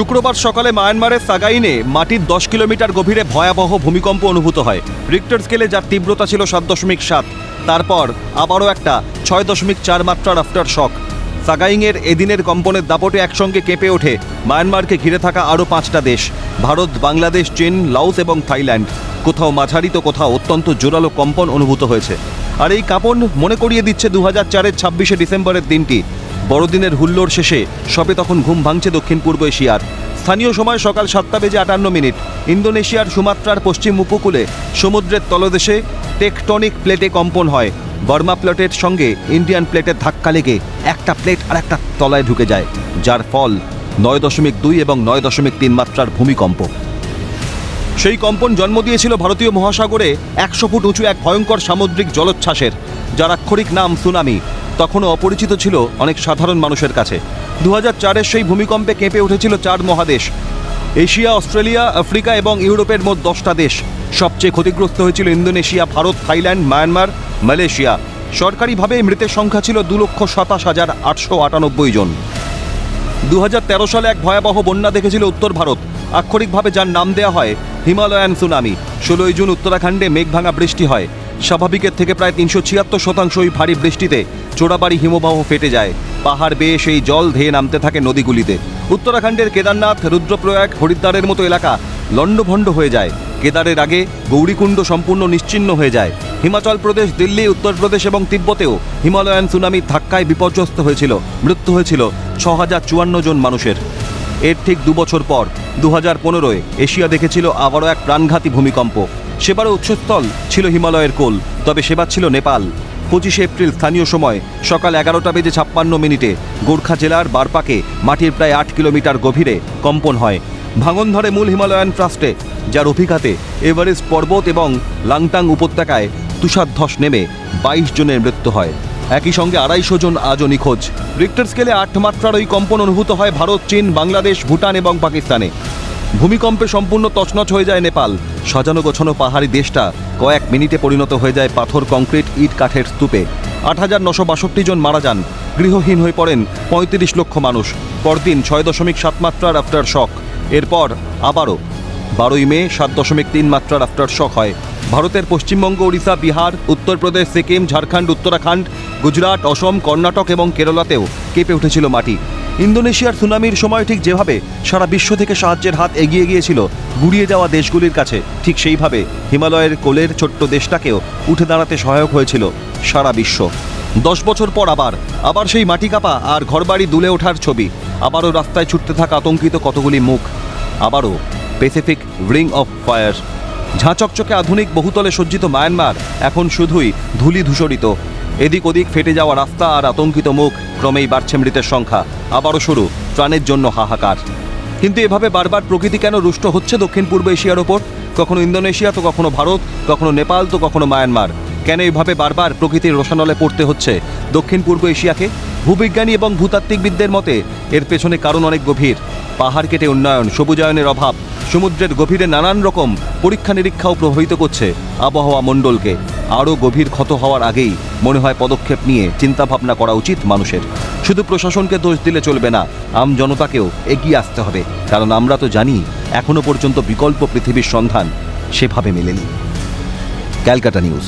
শুক্রবার সকালে মায়ানমারের সাগাইনে মাটির দশ কিলোমিটার গভীরে ভয়াবহ ভূমিকম্প অনুভূত হয়। রিক্টার স্কেলে যার তীব্রতা ছিল সাত দশমিক সাত, তারপর আবারও একটা ছয় দশমিক চার মাত্রার আফটার শক সাগাইংয়ের এদিনের কম্পনের দাপটে একসঙ্গে কেঁপে ওঠে মায়ানমারকে ঘিরে থাকা আরও পাঁচটা দেশ, ভারত, বাংলাদেশ, চীন লাউস এবং থাইল্যান্ড। কোথাও মাঝারি তো কোথাও অত্যন্ত জোরালো কম্পন অনুভূত হয়েছে। আর এই কাঁপন মনে করিয়ে দিচ্ছে দু হাজার চারের ছাব্বিশে ডিসেম্বরের দিনটি। বড়দিনের হুল্লোড় শেষে সবে তখন ঘুম ভাঙছে দক্ষিণ পূর্ব এশিয়ার। স্থানীয় সময় সকাল সাতটা বেজে আটান্ন মিনিট। ইন্দোনেশিয়ার সুমাত্রার পশ্চিম উপকূলে সমুদ্রের তলদেশে টেকটনিক প্লেটে কম্পন হয়। বর্মা প্লেটের সঙ্গে ইন্ডিয়ান প্লেটের ধাক্কা লেগে একটা প্লেট আর একটা তলায় ঢুকে যায়, যার ফল নয় দশমিক দুই এবং নয় দশমিক তিন মাত্রার ভূমিকম্প। সেই কম্পন জন্ম দিয়েছিল ভারতীয় মহাসাগরে একশো ফুট উঁচু এক ভয়ঙ্কর সামুদ্রিক জলোচ্ছ্বাসের, যার আক্ষরিক নাম সুনামি। তখনও অপরিচিত ছিল অনেক সাধারণ মানুষের কাছে। দু হাজার সেই ভূমিকম্পে কেঁপে উঠেছিল চার মহাদেশ। এশিয়া, অস্ট্রেলিয়া, আফ্রিকা এবং ইউরোপের মোট দশটা দেশ। সবচেয়ে ক্ষতিগ্রস্ত হয়েছিল Indonesia, Bharat, Thailand, Myanmar, Malaysia. সরকারিভাবে মৃতের সংখ্যা ছিল দু লক্ষ সাতাশ হাজার আটশো আটানব্বই জন। দু হাজার তেরো সালে এক ভয়াবহ বন্যা দেখেছিল উত্তর ভারত। আক্ষরিকভাবে যার নাম দেওয়া হয় হিমালয়ান সুনামি। ষোলোই জুন উত্তরাখণ্ডে মেঘভাঙা বৃষ্টি হয়। স্বাভাবিকের থেকে প্রায় তিনশো ছিয়াত্তর শতাংশই ভারী বৃষ্টিতে চোরাবাড়ি হিমবাহ ফেটে যায়। পাহাড় বেয়ে সেই জল ধেয়ে নামতে থাকে নদীগুলিতে। উত্তরাখণ্ডের কেদারনাথ, রুদ্রপ্রয়াগ, হরিদ্বারের মতো এলাকা লণ্ডভণ্ড হয়ে যায়। কেদারের আগে গৌরীকুণ্ড সম্পূর্ণ নিশ্চিহ্ন হয়ে যায়। হিমাচল প্রদেশ, দিল্লি, উত্তরপ্রদেশ এবং তিব্বতেও হিমালয়ান সুনামির ধাক্কায় বিপর্যস্ত হয়েছিল, মৃত্যু হয়েছিল ছ হাজার চুয়ান্ন জন মানুষের। এর ঠিক দু বছর পর দু হাজার পনেরোয় এশিয়া দেখেছিল আবারও এক প্রাণঘাতী ভূমিকম্প। সেবারও উৎসস্থল ছিল হিমালয়ের কোল, তবে সেবার ছিল নেপাল। পঁচিশে এপ্রিল স্থানীয় সময় সকাল এগারোটা বেজে ছাপ্পান্ন মিনিটে গোর্খা জেলার বারপাকে মাটির প্রায় আট কিলোমিটার গভীরে কম্পন হয়। ভাঙন ধরে মূল হিমালয়ান ট্রাস্টে, যার অভিঘাতে এভারেস্ট পর্বত এবং লাংটাং উপত্যকায় তুষারধস নেমে বাইশ জনের মৃত্যু হয়। একই সঙ্গে আড়াইশো জন আজও নিখোঁজ। রিক্টার স্কেলে আট মাত্রার ওই কম্পন অনুভূত হয় ভারত, চীন, বাংলাদেশ, ভুটান এবং পাকিস্তানে। ভূমিকম্পে সম্পূর্ণ তছনছ হয়ে যায় নেপাল। সাজানো গোছানো পাহাড়ি দেশটা কয়েক মিনিটে পরিণত হয়ে যায় পাথর, কংক্রিট, ইট কাঠের স্তূপে। আট হাজার নশো বাষট্টি জন মারা যান। গৃহহীন হয়ে পড়েন পঁয়ত্রিশ লক্ষ মানুষ। পরদিন ছয় দশমিক সাত মাত্রার আফটার শক এরপর আবারও বারোই মে সাত দশমিক তিন মাত্রার আফটার শক হয়। ভারতের পশ্চিমবঙ্গ, ওড়িশা, বিহার, উত্তরপ্রদেশ, সিকিম, ঝাড়খণ্ড, উত্তরাখণ্ড, গুজরাট, অসম, কর্ণাটক এবং কেরলাতেও কেঁপে উঠেছিল মাটি। ইন্দোনেশিয়ার সুনামির সময় ঠিক যেভাবে সারা বিশ্ব থেকে সাহায্যের হাত এগিয়ে গিয়েছিল, গুড়িয়ে যাওয়া দেশগুলির কাছে, ঠিক সেইভাবে হিমালয়ের কোলের ছোট্ট দেশটাকেও উঠে দাঁড়াতে সহায়ক হয়েছিল সারা বিশ্ব। দশ বছর পর আবার আবার সেই মাটি কাপা আর ঘরবাড়ি দুলে ওঠার ছবি, আবারও রাস্তায় ছুটতে থাকা আতঙ্কিত কতগুলি মুখ, আবারও প্যাসিফিক রিং অফ ফায়ার ঝাঁচকচকে আধুনিক বহুতলে সজ্জিত মায়ানমার এখন শুধুই ধুলি ধূসরিত। এদিক ওদিক ফেটে যাওয়া রাস্তা আর আতঙ্কিত মুখ ক্রমেই বাড়ছে মৃতের সংখ্যা। আবারও শুরু, ত্রাণের জন্য হাহাকার। কিন্তু এভাবে বারবার প্রকৃতি কেন রুষ্ট হচ্ছে দক্ষিণ পূর্ব এশিয়ার ওপর? কখনো ইন্দোনেশিয়া, তো কখনো ভারত, কখনো নেপাল, তো কখনো মায়ানমার। কেন এইভাবে বারবার প্রকৃতির রোশানলে পড়তে হচ্ছে দক্ষিণ পূর্ব এশিয়াকে? ভূবিজ্ঞানী এবং ভূতাত্ত্বিকবিদদের মতে, এর পেছনে কারণ অনেক গভীর। পাহাড় কেটে উন্নয়ন, সবুজায়নের অভাব, সমুদ্রের গভীরে নানান রকম পরীক্ষা নিরীক্ষাও প্রভাবিত করছে আবহাওয়া মণ্ডলকে। আরও গভীর ক্ষত হওয়ার আগেই মনে হয় পদক্ষেপ নিয়ে চিন্তাভাবনা করা উচিত মানুষের। শুধু প্রশাসনকে দোষ দিলে চলবে না, আম জনতাকেও এগিয়ে আসতে হবে। কারণ আমরা তো জানি এখনও পর্যন্ত বিকল্প পৃথিবীর সন্ধান সেভাবে মেলেনি। ক্যালকাটা নিউজ।